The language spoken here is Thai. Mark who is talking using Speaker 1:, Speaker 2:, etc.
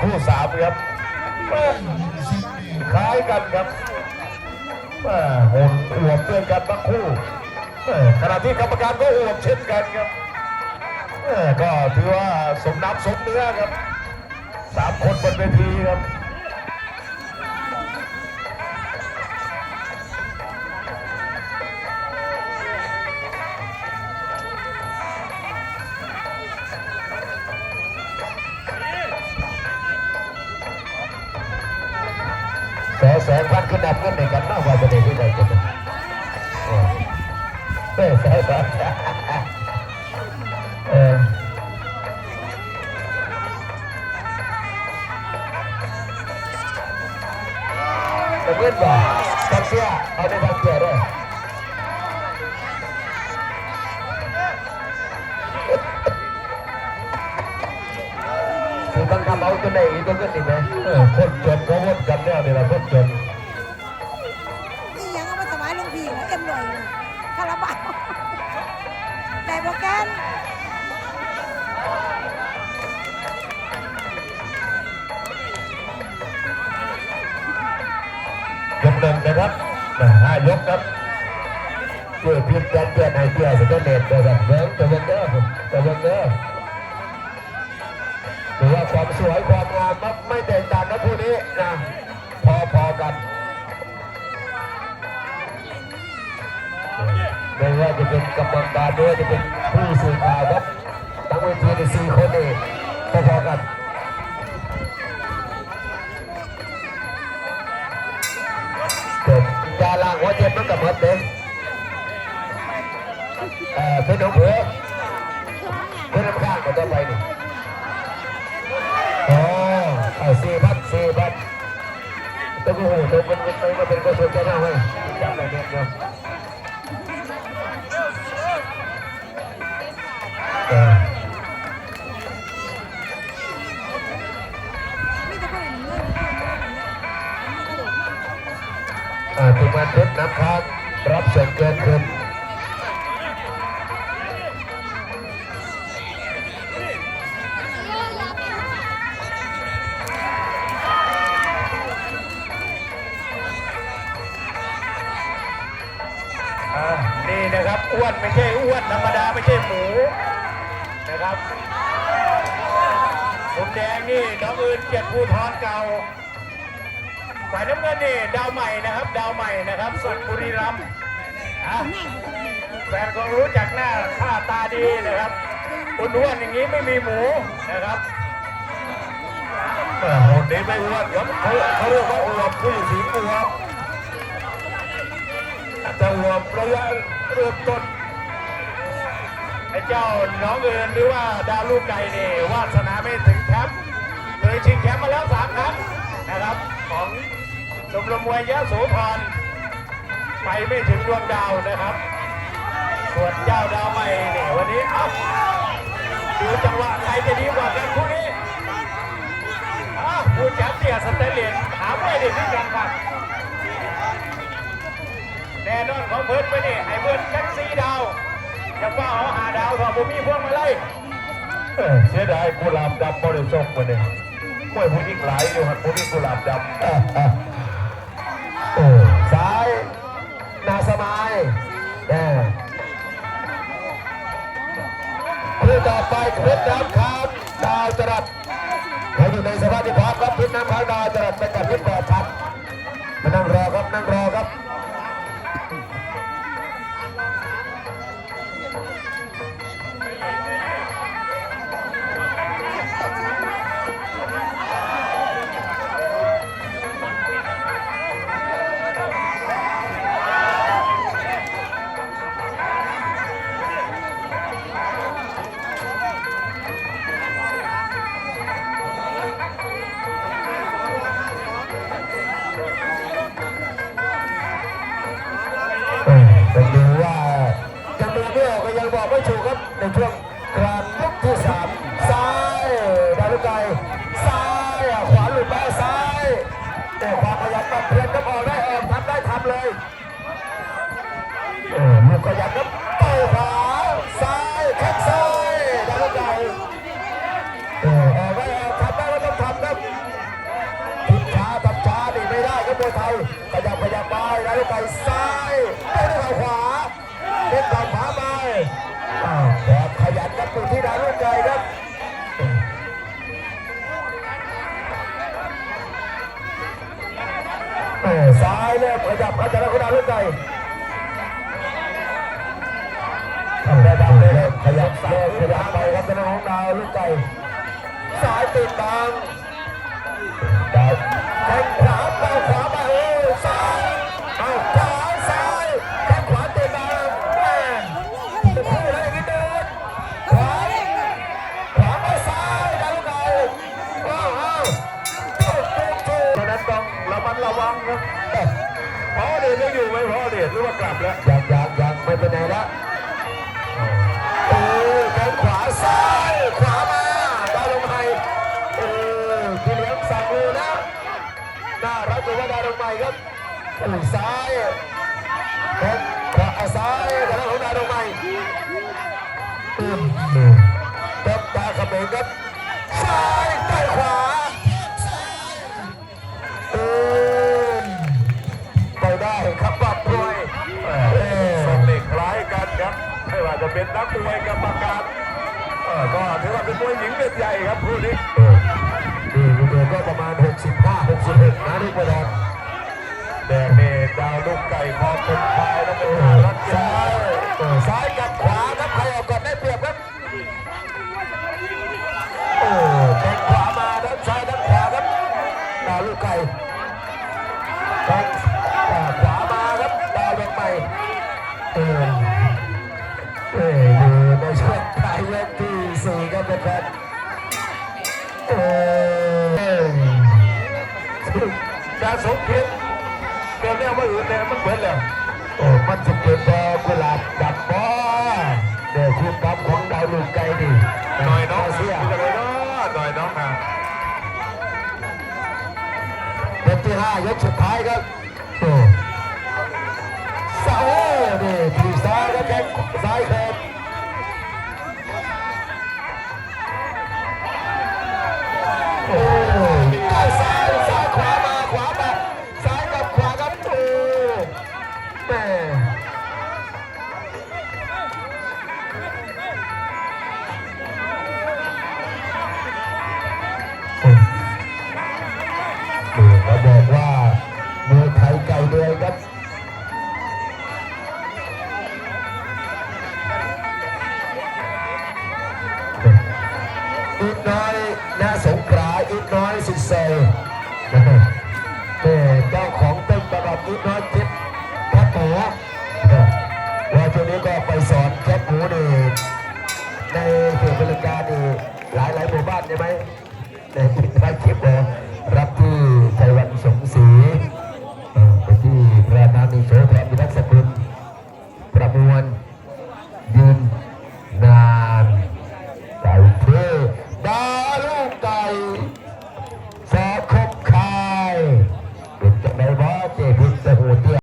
Speaker 1: คู่สามครับคล้ายกันครับแม่โหดอวบด้วยกันทั้งคู่ขณะที่กรรมการก็อวบเช่นกันครับก็ถือว่าสมน้ำสมเนื้อครับสามคนบนเวทีครับ สนแสนพันขึ้นดับเงินในกันมากว่าจะได้ที่ใดกันเออแสนแสนเออแต่เงินบ่ทักเสียเอาได้ทักเสียด้วยคือต้องทำเอาตัวไหนตัวเงิไหมคนจนก็วนกันเนี่ยนี่แหละคนจน
Speaker 2: ยก
Speaker 1: หนึ่งนะครับห้ายกครับเพื่อพียงการเปลี่ยนไอเดียสก็เน็ตเลยครับเบิ้งตัวเบิ้งเด้อตัวเบิ้งเด้อหรือว่าความสวยความงามครับไม่แตกต่างนะคู่นี้นะพอพอกันไม่ว่าจะเป็นกรรมการด้วยจะเป็นผู้สื่อข่าวครับทั้งเวทีในสี่คนนี่พอๆกัน ยาล้างหัวเจ็บมันกับหมดเลยเอ่อเป็นหนองเพื่อเป็นน้ำข้างก็ต้องไปนี่อ๋อเอาสี่พันสี่พันต้องโอ้โหต้องมันมันมันเป็นกระทรวงเจ้าหน้าไว้จำได้เนี่ยเนาะ เพชรน้ำค้างรับส่วนเกินคืน
Speaker 3: อ่านี่นะครับ อ้วนไม่ใช่อ้วนธรรมดาไม่ใช่หมูนะครับผมแดงนี่น้องอื่นเกียรติภูทรเก่า ฝ่ายน้ำเงินนี่ดาวใหม่นะครับ ดาวใหม่นะครับสัตบุรีรัมย์แฟนก็รู้จักหน้าค่าตาดีนะครับอ้วนอย่างนี้ไม่มีหมูนะครับ
Speaker 1: เออโหดนี้ไม่อ้วนครับเขาเขาเรียกว่าอวบผู้หญิงสีอวบแต่อวบระยะเริ่มต้น
Speaker 3: ไอ้เจ้าน้องเอิญหรือว่าดาวลูกไก่นี่วาสนาไม่ถึงแชมป์เคยชิงแชมป์มาแล้วสามครั้งนะครับของ ชมรมมวยยะโสธรไปไม่ถึงดวงดาวนะครับส่วนเจ้าดาวใหม่เนี่ยวันนี้เอ้าดูจังหวะใครจะดีกว่ากันคู่นี้อ้าวผู้จัดเสียสเตเลนหาไม่ได้ที่กันครับแน่นอนของเพิ่นไปนี่ให้เพิ่นแค่สีดาวจะว่าเอาหาดาวเถอะผมมีพวกมาไล่
Speaker 1: เสียดายกุหลาบดำบริสุทธิ์มาเนี่ยมวยผู้หญิงหลายอยู่หันผู้หญิงกุหลาบดำ โอ้ซ้ายนาสมายแน่คู่ต่อไปเพชรน้ำค้างดาวจรัสเขาอยู่ในสภาพที่พร้อมครับเพชรน้ำค้างดาวจรัสไปกับเพชรแปอพัดมานั่งรอ เป็นดูว่ายังดูไม่ออกก็ยังบอกไม่ถูกครับในช่วงกลางยกที่สามซ้ายดาวลูกไก่ซ้ายขวาหลุดไปซ้ายแต่ความพยายามปรับเปลี่ยนก็ออกได้ออกทำได้ทำเลยเออลูกขยันครับายไปซ้ายเต้นเข่าขวาเต้นเข่าขวาไปแบบขยันครับอยู่ที่ดาวลูกไก่ครับซ้ายเริ่มขยับเข้าจากนักดาวลูกไก่ทำได้ดำเลยขยับเริ่มขยับไปครับเป็นของดาวลูกไก่ซ้ายติดบังดาวแข้งขวาไปขวา โอ้ยซ้ายแข้งขวาซ้ายดาวของดาวลงไห้อืมเต็มตาขมงครับซ้ายใต้ขวาเออไปได้ครับปรับรวย
Speaker 3: สองเด็กคล้ายกันครับไม่ว่าจะเป็นนักมวยกรรมการเอ่อก็ถือว่าเป็นมวยหญิงเด็ดใหญ่ครับคู่นี้
Speaker 1: นี่ลูก็ประมาณ 65 66นะลูกบอล
Speaker 3: แดงนี่ดาวลูกไก่คอเป็นพายแล้วเป็นรัก
Speaker 1: ซ้า
Speaker 3: ย
Speaker 1: ยเออซ้ายกับขวาครับใครออกก่อนได้เปรียบครับโอ้แข้งขวามาด้านซ้ายด้านขวาครับดาวลูกไก่แข้งขวามาครับดาวลงไปเออเอออยู่ในช่วงปลายยกที่สี่ครับทุกคนเออ
Speaker 3: ดาสมคิดเกิ ดแล้วมาอื่นแล้วมันเบิดแล้ว
Speaker 1: โอ้มันจะเกิดบอกุหลาบดับบอเดี๋ยวคุณปั๊บของดาวลูกไก่ดิ
Speaker 3: หน่อยน้อง
Speaker 1: เสีย
Speaker 3: จะเลยเนาะหน่อยน้องนะ
Speaker 1: เป็นที่ห้ายกสุดท้ายครับโอ้เสาดิทีซ้ายครับแข้งซ้ายเขิน กิ๊น้อยคิดแพบหมูแล้วช่นี้ก็ไปสอนแคบหมูนี่ในเขตบริการนี่หลายหลายหมู่บ้านใช่ไหมในคิดน้อยคิดเลยรับที่ชัยวันสมศรี